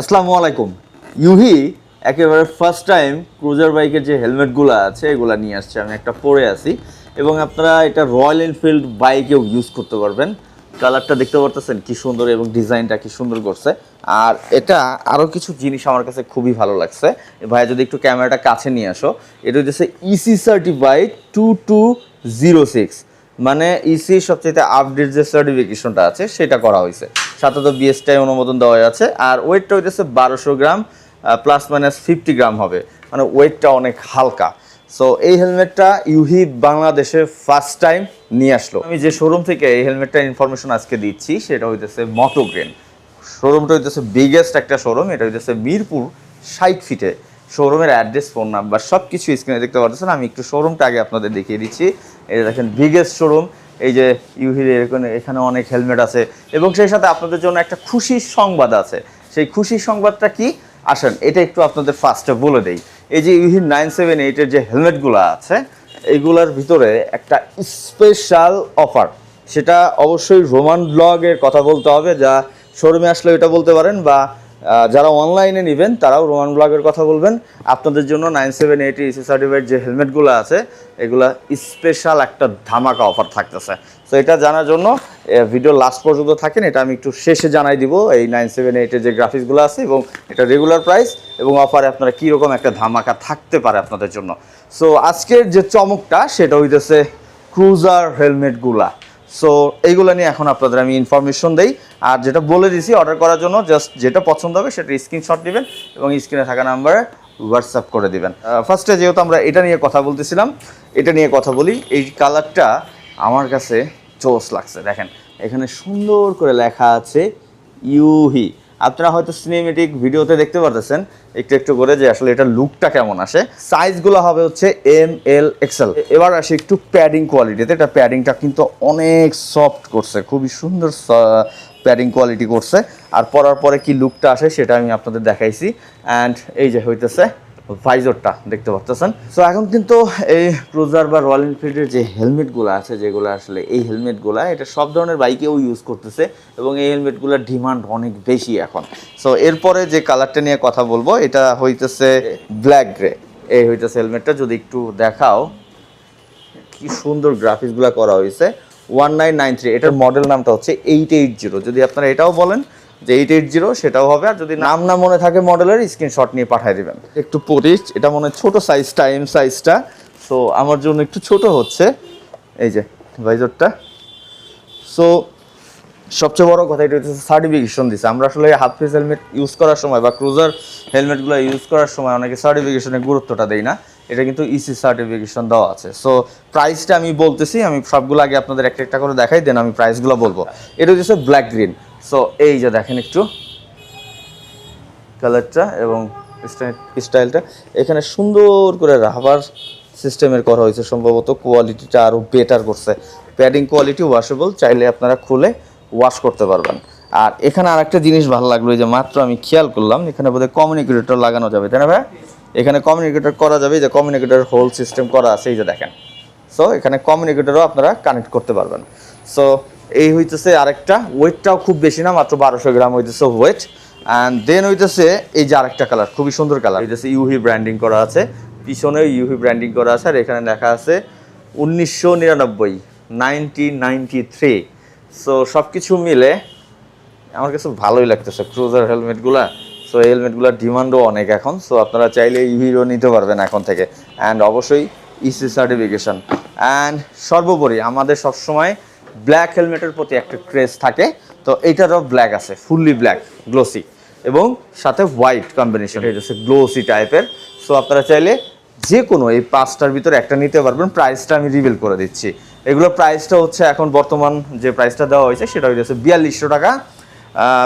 আসসালামু আলাইকুম। ইউহি, একেবারে ফার্স্ট টাইম ক্রুজার বাইকের যে হেলমেটগুলো আছে, এগুলো নিয়ে আসছে। আমি একটা পরে আছি। এবং আপনারা এটা রয়্যাল এনফিল্ড বাইকেও ইউজ করতে পারবেন। কালারটা দেখতে পারতেছেন কি সুন্দর এবং ডিজাইনটা কি সুন্দর করছে। আর এটা আরও কিছু জিনিস আমার কাছে খুবই ভালো লাগছে। ভাইয়া যদি একটু ক্যামেরাটা কাছে নিয়ে আসো, এটা হচ্ছে EC certified two two zero six মানে ইসি সবচেয়ে আপডেট যে সার্টিফিকেশনটা আছে, সেটা করা হয়েছে। সাথে তো বিএসটাই অনুমোদন দেওয়া আছে। আর ওয়েটটা হইতেছে বারোশো gram plus minus fifty gram হবে। মানে ওয়েটটা অনেক হালকা। সো এই হেলমেটটা ইউহি বাংলাদেশে ফার্স্ট টাইম নিয়ে আসলো। আমি যে শোরুম থেকে এই হেলমেটটার ইনফরমেশন আজকে দিচ্ছি, সেটা হইতেছে মটোগ্রেন শোরুমটা হইতেছে বিগেস্ট একটা শোরুম এটা হইতেছে মিরপুর ষাট ফিটে শোরুমের অ্যাড্রেস ফোন নাম্বার সব কিছু স্ক্রিনে দেখতে পাচ্ছেন আমি একটু শোরুমটা আগে আপনাদের দেখিয়ে দিচ্ছি। এই দেখেন বিগেস্ট শোরুম এই যে ইউহির এখানে এখানে অনেক হেলমেট আছে। এবং সেই সাথে আপনাদের জন্য একটা খুশির সংবাদ আছে। সেই খুশির সংবাদটা কি? আসেন, এটা একটু আপনাদের ফার্স্টে বলে দেই। এই যে ইউহির নাইন সেভেন এইটের যে হেলমেটগুলো আছে এইগুলার ভিতরে একটা স্পেশাল অফার সেটা অবশ্যই রোমান ব্লগের কথা বলতে হবে, যা শোরুমে আসলে এটা বলতে পারেন বা যারা অনলাইনে নেবেন, তারাও রোমান ব্লগের কথা বলবেন। আপনাদের জন্য nine seven eight EC certified যে হেলমেটগুলো আছে, এগুলা স্পেশাল একটা ধামাকা অফার থাকতেছে। তো এটা জানার জন্য ভিডিও লাস্ট পর্যন্ত থাকেন, এটা আমি একটু শেষে জানাই দিব, এই নাইন সেভেন এইটের যে গ্রাফিক্সগুলো আছে, এবং এটা রেগুলার প্রাইস এবং অফারে আপনারা কীরকম একটা ধামাকা থাকতে পারে আপনাদের জন্য। সো আজকের যে চমকটা, সেটা হইতেছে ক্রুজার হেলমেটগুলা সো এইগুলো নিয়ে এখন আপনাদের আমি ইনফরমেশন দেই। আর যেটা বলে দিছি অর্ডার করার জন্য জাস্ট যেটা পছন্দ হবে সেটা স্ক্রিনশট দিবেন এবং স্ক্রিনে থাকা নাম্বারে হোয়াটসঅ্যাপ করে দিবেন। ফার্স্টে যেহেতু আমরা এটা নিয়ে কথা বলতেছিলাম, এটা নিয়ে কথা বলি। এই কালারটা আমার কাছে চোস লাগছে। দেখেন, এখানে সুন্দর করে লেখা আছে ইউহি। আপনারা হয়তো সিনেমেটিক ভিডিওতে দেখতে পারতেছেন, একটু একটু করে যে আসলে এটা লুকটা কেমন আসে। সাইজগুলো হবে হচ্ছে এম এল এক্সেল এবার আসি একটু প্যাডিং কোয়ালিটিতে এটা প্যাডিংটা কিন্তু অনেক সফট করছে, খুবই সুন্দর প্যাডিং কোয়ালিটি করছে। আর পরার পরে কি লুকটা আসে সেটা আমি আপনাদের দেখাইছি। অ্যান্ড এই যে হইতেছে ভাইজরটা দেখতে পাচ্ছেন সো এখন কিন্তু এই ক্রুজার বা রয়্যাল এনফিল্ডের যে হেলমেটগুলো আছে, যেগুলো আসলে এই হেলমেটগুলো, এটা সব ধরনের বাইকেও ইউজ করতেছে এবং এই হেলমেটগুলোর ডিমান্ড অনেক বেশি এখন। সো এরপরে যে কালারটা নিয়ে কথা বলব, এটা হইতেছে ব্ল্যাক গ্রে এই হইতেছে হেলমেটটা, যদি একটু দেখাও। কি সুন্দর গ্রাফিক্সগুলো করা হয়েছে ওয়ান নাইন নাইন থ্রি এটার মডেল নামটা হচ্ছে এইট এইট জিরো যদি আপনারা এটাও বলেন যে এইট এইট জিরো সেটাও হবে। আর যদি নাম না মনে থাকে মডেলের স্ক্রিনশট নিয়ে পাঠিয়ে দিবেন। একটু পরিচ এটা মনে ছোট সাইজটা এম সাইজটা সো আমার জন্য একটু ছোট হচ্ছে। এই যে ভাইজরটা সো সবচেয়ে বড় কথা এটা হচ্ছে সার্টিফিকেশন দিছে। আমরা আসলে হাফ ফেস হেলমেট ইউজ করার সময় বা ক্রুজার হেলমেটগুলো ইউজ করার সময় অনেকে সার্টিফিকেশনের গুরুত্বটা দেই না। এটা কিন্তু ইসি সার্টিফিকেশন দেওয়া আছে। সো প্রাইসটা আমি বলতেছি, আমি সবগুলো আগে আপনাদের একটা একটা করে দেখাই দেন আমি প্রাইসগুলো বলব। এটা হচ্ছে ব্ল্যাক গ্রিন সো এই যে দেখেন একটু কালারটা এবং স্টাইলটা এখানে সুন্দর করে রাবার সিস্টেমের করা হয়েছে, সম্ভবত কোয়ালিটিটা আরও বেটার করছে। প্যাডিং কোয়ালিটি ওয়াশেবল চাইলে আপনারা খুলে ওয়াশ করতে পারবেন। আর এখানে আরেকটা জিনিস ভালো লাগল যে মাত্র আমি খেয়াল করলাম, এখানে বোধহয় কমিউনিকেটর লাগানো যাবে, তাই না ভাই এখানে কমিউনিকেটর করা যাবে যে কমিউনিকেটর হোল সিস্টেম করা আছে, এই যে দেখেন। সো এখানে কমিউনিকেটরও আপনারা কানেক্ট করতে পারবেন। সো এই হইতেছে আরেকটা ওয়েটটাও খুব বেশি না, মাত্র বারোশো গ্রাম হইতেছে ওয়েট অ্যান্ড দেন হইতেছে, এই যে আরেকটা কালার খুবই সুন্দর কালার হইতেছে ইউহি ব্র্যান্ডিং করা আছে। পিছনেও ইউহি ব্র্যান্ডিং করা আছে, আর এখানে লেখা আছে উনিশশো নিরানব্বই নাইনটিন নাইনটি থ্রি সো সব কিছু মিলে আমার কাছে ভালোই লাগতেছে ক্রুজার হেলমেটগুলা সো হেলমেটগুলোর ডিমান্ডও অনেক এখন। সো আপনারা চাইলে ইভিরও নিতে পারবেন এখন থেকে। অ্যান্ড অবশ্যই ইসি সার্টিফিকেশন অ্যান্ড সর্বোপরি আমাদের সবসময় ব্ল্যাক হেলমেটের প্রতি একটা ক্রেজ থাকে। তো এইটারও ব্ল্যাক আছে ফুললি ব্ল্যাক গ্লোসি এবং সাথে হোয়াইট কম্বিনেশন এটা হচ্ছে গ্লোসি টাইপের সো আপনারা চাইলে যে কোনো এই পাঁচটার ভিতরে একটা নিতে পারবেন। প্রাইসটা আমি রিভিল করে দিচ্ছি। এগুলোর প্রাইসটা হচ্ছে এখন বর্তমান যে প্রাইসটা দেওয়া হয়েছে, সেটা হচ্ছে বিয়াল্লিশশো টাকা।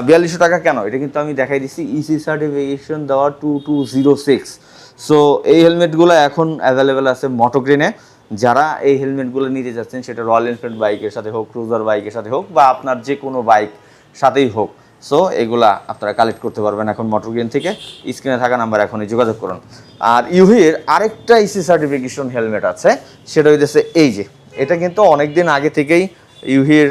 বিয়াল্লিশশো টাকা কেন? এটা কিন্তু আমি দেখাই দিচ্ছি। E ইসি সার্টিফিকেশন দেওয়া two two zero six so এই হেলমেটগুলো এখন অ্যাভেলেবেল আছে মোটোগ্রেনে যারা এই হেলমেটগুলো নিতে যাচ্ছেন, সেটা রয়্যাল এনফিল্ড বাইকের সাথে হোক ক্রুজার বাইকের সাথে হোক, বা আপনার যে কোনো বাইক সাথেই হোক। সো এগুলা আপনারা কালেক্ট করতে পারবেন এখন মোটরগ্রেন থেকে। স্ক্রিনে থাকা নাম্বার এখনই যোগাযোগ করুন। আর ইউহির আরেকটা ইসি সার্টিফিকেশন হেলমেট আছে, সেটা হইতেছে এই যে। এটা কিন্তু অনেক দিন আগে থেকেই ইউহির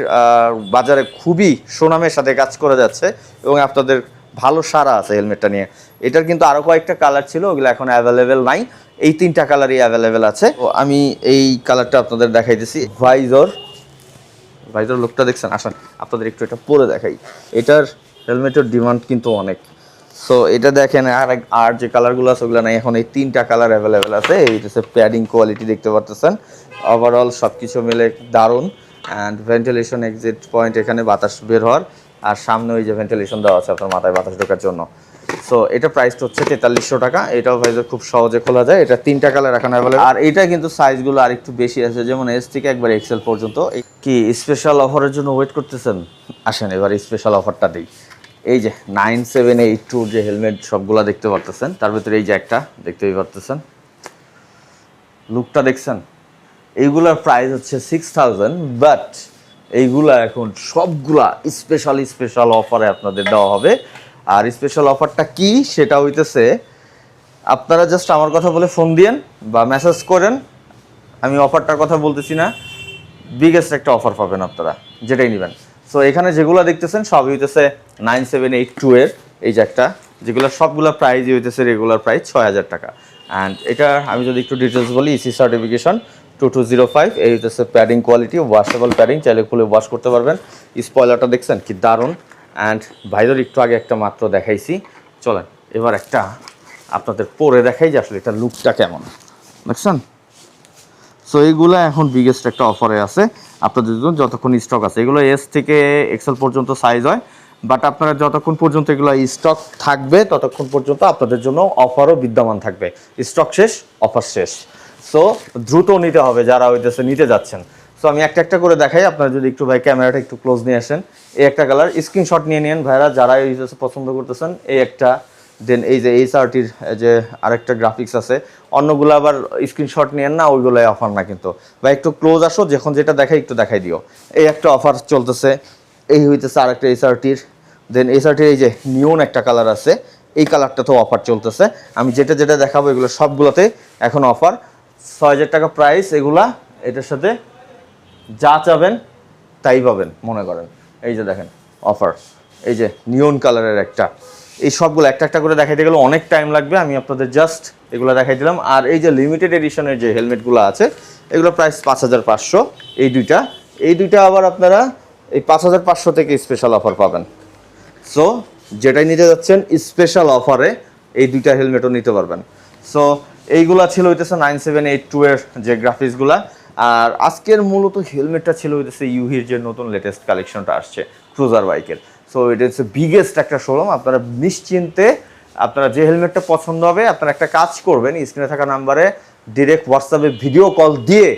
বাজারে খুবই সুনামের সাথে কাজ করে যাচ্ছে এবং আপনাদের ভালো সারা আছে হেলমেটটা নিয়ে। এটার কিন্তু আরও কয়েকটা কালার ছিল, ওগুলো এখন অ্যাভেলেবেল নাই। এই তিনটা কালারই অ্যাভেলেবেল আছে। আমি এই কালারটা আপনাদের দেখাইতেছি। ভাইজর ভাইজর লুকটা দেখছেন? আসেন, আপনাদের একটু এটা পরে দেখাই। এটার হেলমেটের ডিমান্ড কিন্তু অনেক। সো এটা দেখেন, আর আর যে কালারগুলো আছে, ওগুলো নাই। এখন এই তিনটা কালার অ্যাভেলেবেল আছে। এই হচ্ছে প্যাডিং কোয়ালিটি দেখতে পারতেছেন। ওভারঅল সব কিছু মিলে দারুণ। অ্যান্ড ভেন্টিলেশন এক্সিট পয়েন্ট এখানে বাতাস বের হওয়ার। আর সামনে ওই যে ভেন্টিলেশন দেওয়া আছে আপনার মাথায় বাতাস ঢোকার জন্য। সো এটা প্রাইসটা হচ্ছে তেতাল্লিশশো টাকা। এটাও ভাইজার খুব সহজে খোলা যায়, এটা তিনটা কালার এখন অ্যাভেলেবল আর এটা কিন্তু সাইজগুলো আর একটু বেশি আছে, যেমন এস থেকে একবার এক্সেল পর্যন্ত। কি স্পেশাল অফারের জন্য ওয়েট করতেছেন? আসেন এবার স্পেশাল অফারটা দিই। এই যে নাইন সেভেন এইট টুর যে হেলমেট সবগুলা দেখতে পারতেছেন, তার ভিতরে এই যে একটা, দেখতেই পারতেছেন। লুকটা দেখছেন? এইগুলার প্রাইস হচ্ছে সিক্স থাউজেন্ড বাট এইগুলা এখন সবগুলা স্পেশাল স্পেশাল অফারে আপনাদের দেওয়া হবে। আর স্পেশাল অফারটা কি সেটা হইতেছে, আপনারা জাস্ট আমার কথা বলে ফোন দিয়েন বা মেসেজ করেন, আমি অফারটার কথা বলতেছি না। বিগেস্ট একটা অফার পাবেন আপনারা, যেটাই নেবেন। সো এখানে যেগুলো দেখতেছেন, সবই হইতেছে নাইন সেভেন এইট টু এর এই যে একটা যেগুলো সবগুলো প্রাইজই হইতেছে রেগুলার প্রাইস ছয় হাজার টাকা। অ্যান্ড এটা আমি যদি একটু ডিটেলস বলি EC certification two two zero five এই হইতেছে প্যাডিং কোয়ালিটি ওয়াশেবল প্যাডিং চাইলে খুলে ওয়াশ করতে পারবেন। স্পয়লারটা দেখছেন কি দারুণ। অ্যান্ড ভাইদের একটু আগে একটা মাত্র দেখাইছি। চলেন, এবার একটা আপনাদের পরে দেখাই যে আসলে এটা লুকটা কেমন। দেখছেন? সো এইগুলো এখন বিগেস্ট একটা অফারে আছে। আপনাদের জন্য যতক্ষণ স্টক আছে। এগুলো এস থেকে এক্সেল পর্যন্ত সাইজ হয়। বাট আপনারা যতক্ষণ পর্যন্ত এগুলো স্টক থাকবে, ততক্ষণ পর্যন্ত আপনাদের জন্য অফারও বিদ্যমান থাকবে। স্টক শেষ অফার শেষ। সো দ্রুত নিতে হবে যারা হইতেছে নিতে যাচ্ছেন। সো আমি একটা একটা করে দেখাই, আপনারা যদি একটু ভাই ক্যামেরাটা একটু ক্লোজ নিয়ে আসেন। এই একটা কালার স্ক্রিনশট নিয়ে নিন ভাইরা, যারা এই পছন্দ করতেছেন, এই একটা দেন এই যে এই যে আরেকটা গ্রাফিক্স আছে, অন্যগুলো আবার স্ক্রিনশট নিয়েন না, ওইগুলোই অফার না কিন্তু। বা একটু ক্লোজ আসো, যখন যেটা দেখাই একটু দেখাই দিও। এই একটা অফার চলতেছে, এই হইতেছে আরেকটা এই সার্টির দেন এই সার্টির এই যে নিয়ন একটা কালার আছে, এই কালারটা তো অফার চলতেছে। আমি যেটা যেটা দেখাবো, এগুলো সবগুলোতে এখন অফার ছয় হাজার টাকা প্রাইস এগুলা এটার সাথে যা চাবেন তাই পাবেন, মনে করেন। এই যে দেখেন অফার এই যে নিয়ন কালারের একটা। এই সবগুলো একটা একটা করে দেখাইতে গেলে অনেক টাইম লাগবে। আমি আপনাদের জাস্ট এগুলো দেখাই দিলাম। আর এই যে লিমিটেড এডিশনের যে হেলমেটগুলো আছে, এগুলো প্রাইস পাঁচ হাজার পাঁচশো। এই দুইটা। এই দুইটা আবার আপনারা এই পাঁচ হাজার পাঁচশো থেকে স্পেশাল অফার পাবেন। সো যেটাই নিতে যাচ্ছেন স্পেশাল অফারে এই দুইটা হেলমেটও নিতে পারবেন। সো এইগুলা ছিল হইতেছে নাইন সেভেন এইট টু এর যে গ্রাফিক্সগুলা আর আজকের মূলত হেলমেটটা ছিল হইতেছে ইউহির যে নতুন লেটেস্ট কালেকশনটা আসছে ক্রুজার বাইকের সো এটা হচ্ছে বিগেস্ট একটা শোরুম আপনারা নিশ্চিন্তে আপনারা যে হেলমেটটা পছন্দ হবে, আপনারা একটা কাজ করবেন স্ক্রিনে থাকা নাম্বারে ডিরেক্ট হোয়াটসঅ্যাপে ভিডিও কল দিয়ে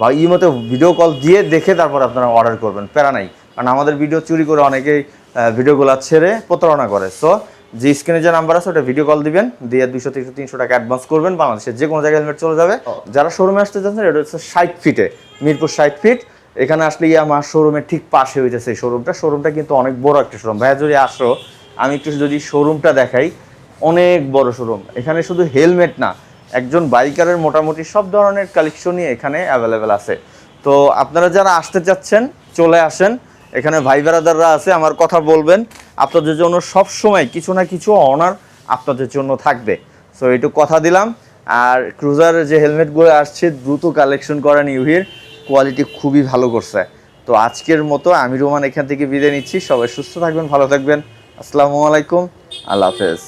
বা ইমোতে ভিডিও কল দিয়ে দেখে তারপর আপনারা অর্ডার করবেন। প্যারা নাই। কারণ আমাদের ভিডিও চুরি করে অনেকেই ভিডিওগুলো ছেড়ে প্রতারণা করে। সো যে স্ক্রিনে যে নাম্বার আছে ওটা ভিডিও কল দিবেন দিয়ে দুশো থেকে তিনশো টাকা অ্যাডভান্স করবেন বাংলাদেশের যে কোনো জায়গায় হেলমেট চলে যাবে। যারা শোরুমে আসতে চাচ্ছেন এটা হচ্ছে ষাট ফিটে মিরপুর ষাট ফিট এখানে আসলে আমার শোরুমের ঠিক পাশে হইতেছে এই শোরুমটা শোরুমটা কিন্তু অনেক বড় একটা শোরুম ভাইয়া যদি আসো আমি একটু যদি শোরুমটা দেখাই অনেক বড় শোরুম এখানে শুধু হেলমেট না একজন বাইকারের মোটামুটি সব ধরনের কালেকশনই এখানে অ্যাভেলেবেল আছে। তো আপনারা যারা আসতে চাচ্ছেন চলে আসেন। এখানে ভাই বেড়াদাররা আছে আমার কথা বলবেন। আপনাদের জন্য সব সময় কিছু না কিছু অনার আপনাদের জন্য থাকবে। সো এটু কথা দিলাম। আর ক্রুজার যে হেলমেটগুলো আসছে, দ্রুত কালেকশন করেন ইউহির কোয়ালিটি খুবই ভালো করছে। তো আজকের মতো আমি রোমান এখান থেকে বিদায় নিচ্ছি। সবাই সুস্থ থাকবেন, ভালো থাকবেন। আসসালামু আলাইকুম। আল্লাহ হাফেজ।